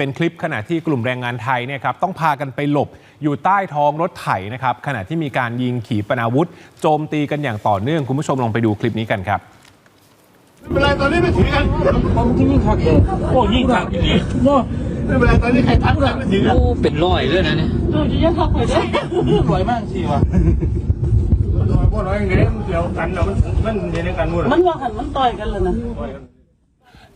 เป็นคลิปขณะที่กลุ่มแรงงานไทยเนี่ยครับต้องพากันไปหลบอยู่ใต้ท้องรถไถนะครับขณะที่มีการยิงขีปนาวุธ โจมตีกันอย่างต่อเนื่อง คุณผู้ชมลองไปดูคลิปนี้กันครับไม่เป็นไรตอนนี้ไม่ถึงกันผมที่ยิ่งคักเลยโอ้ยิ่งคักอีกโน่ไม่เป็นไรตอนนี้ใครทักอะไรไม่ถึงกันโอ้เป็นร้อยเลยนะเนี่ยเออจะยังทักไปได้ร้อยมากสิวะพวกเราอย่างเงี้ยเดียวกันเรามันมันเดียวกันหมดมันว่าหันมันต่อยกันเลยนะ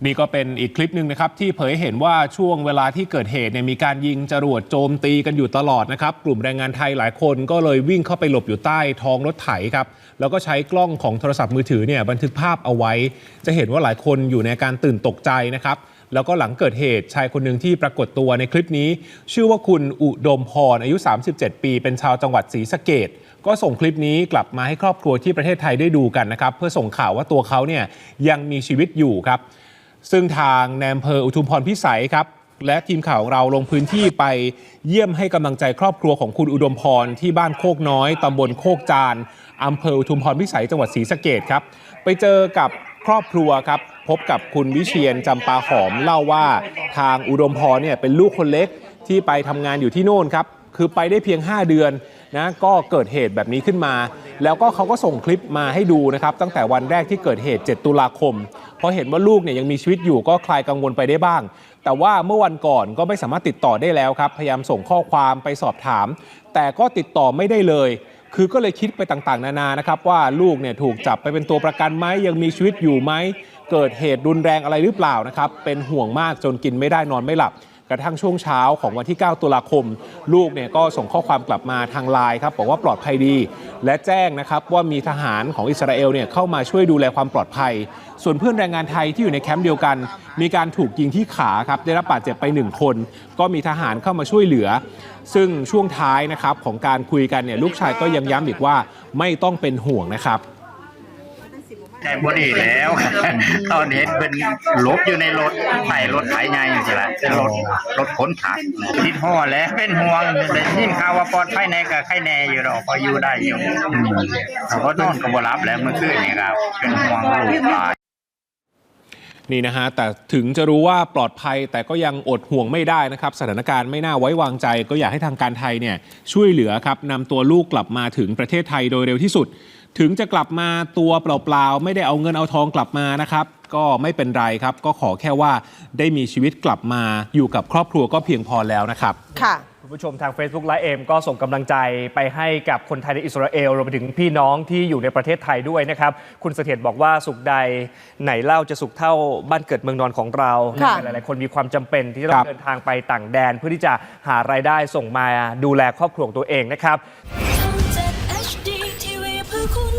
นี่ก็เป็นอีกคลิปหนึ่งนะครับที่เผยเห็นว่าช่วงเวลาที่เกิดเหตุเนี่ยมีการยิงจรวดโจมตีกันอยู่ตลอดนะครับ กลุ่มแรงงานไทยหลายคนก็เลยวิ่งเข้าไปหลบอยู่ใต้ท้องรถไถครับ แล้วก็ใช้กล้องของโทรศัพท์มือถือเนี่ยบันทึกภาพเอาไว้ จะเห็นว่าหลายคนอยู่ในการตื่นตกใจนะครับแล้วก็หลังเกิดเหตุชายคนหนึ่งที่ปรากฏตัวในคลิปนี้ ชื่อว่าคุณอุดมพรอายุ 37 ปี เป็นชาวจังหวัดศรีสะเกดก็ส่งคลิปนี้กลับมาให้ครอบครัวที่ประเทศไทยได้ดูกันนะครับ เพื่อส่งข่าวว่าตัวเขาเนี่ยยังมีชีวิตอยู่ครับ ซึ่งทางแนมเพออุทุมพรพิสัยครับ และทีมข่าวของเราลงพื้นที่ไปเยี่ยมให้กำลังใจครอบครัวของคุณอุดมพรที่บ้านโคกน้อยตำบลโคกจานอำเภออุทุมพรพิสัยจังหวัดศรีสะเกดครับ ไปเจอกับครอบครัวครับพบกับคุณวิเชียนจำปาหอมเล่าว่าทางอุดมพรเนี่ยเป็นลูกคนเล็กที่ไปทำงานอยู่ที่โน่นครับคือไปได้เพียง 5 เดือนนะก็เกิดเหตุแบบนี้ขึ้นมา แล้วก็เขาก็ส่งคลิปมาให้ดูนะครับตั้งแต่วันแรกที่เกิดเหตุ 7 ตุลาคมพอเห็นว่าลูกเนี่ยยังมีชีวิตอยู่ก็คลายกังวลไปได้บ้าง แต่ว่าเมื่อวันก่อนก็ไม่สามารถติดต่อได้แล้วครับ พยายามส่งข้อความไปสอบถาม แต่ก็ติดต่อไม่ได้เลย คือก็เลยคิดไปต่างๆ นานานะครับว่าลูกเนี่ยถูกจับไปเป็นตัวประกันไหมยังมีชีวิตอยู่ไหมเกิดเหตุรุนแรงอะไรหรือเปล่านะครับเป็นห่วงมากจนกินไม่ได้นอนไม่หลับ กระทั่งช่วงเช้าของวันที่ 9 ตุลาคม ลูกเนี่ยก็ส่งข้อความกลับมาทางไลน์ครับบอกว่าปลอดภัยดี และแจ้งนะครับว่ามีทหารของอิสราเอลเนี่ยเข้ามาช่วยดูแลความปลอดภัย ส่วนเพื่อนแรงงานไทยที่อยู่ในแคมป์เดียวกัน มีการถูกยิงที่ขาครับได้รับบาดเจ็บไปหนึ่งคน ก็มีทหารเข้ามาช่วยเหลือ ซึ่งช่วงท้ายนะครับของการคุยกันเนี่ยลูกชายก็ยังย้ำอีกว่าไม่ต้องเป็นห่วงนะครับ แจ้งบ่ดีแล้ว ตอนเห็นเป็นหลบอยู่ในรถไต่รถไถใหญ่อยู่สิละเป็นรถรถขนผักติดห่อแล้วเป็นห่วงแต่ยินข่าวว่าปลอดภัยในกับไข้แน่อยู่ดอกพออยู่ได้อยู่อืมเขาก็นอนก็บ่รับแล้วเมื่อคืนนี่ครับ เป็นห่วงลูกหลานนี่นะฮะแต่ถึงจะรู้ว่าปลอดภัยแต่ก็ยังอดห่วงไม่ได้นะครับ สถานการณ์ไม่น่าไว้วางใจ ก็อยากให้ทางการไทยเนี่ยช่วยเหลือครับนำตัวลูกกลับมาถึงประเทศไทยโดยเร็วที่สุด ถึงจะกลับมาตัวเปล่าๆ ไม่ได้เอาเงินเอาทองกลับมานะครับ ก็ไม่เป็นไรครับ ก็ขอแค่ว่าได้มีชีวิตกลับมาอยู่กับครอบครัวก็เพียงพอแล้วนะครับ ค่ะ คุณผู้ชมทาง Facebook ไลฟ์เอ็มก็ส่งกำลังใจไปให้กับคนไทยในอิสราเอลรวมไปถึงพี่น้องที่อยู่ในประเทศไทยด้วยนะครับ คุณเสถียรบอกว่าสุขใดไหนเล่าจะสุขเท่าบ้านเกิดเมืองนอนของเรา ค่ะ หลาย ๆ คนมีความจำเป็นที่จะต้อครังบ เดินทางไปต่างแดน เพื่อที่จะหารายได้ส่งมาดูแลครอบครัวของตัวเองนะครับ คุณ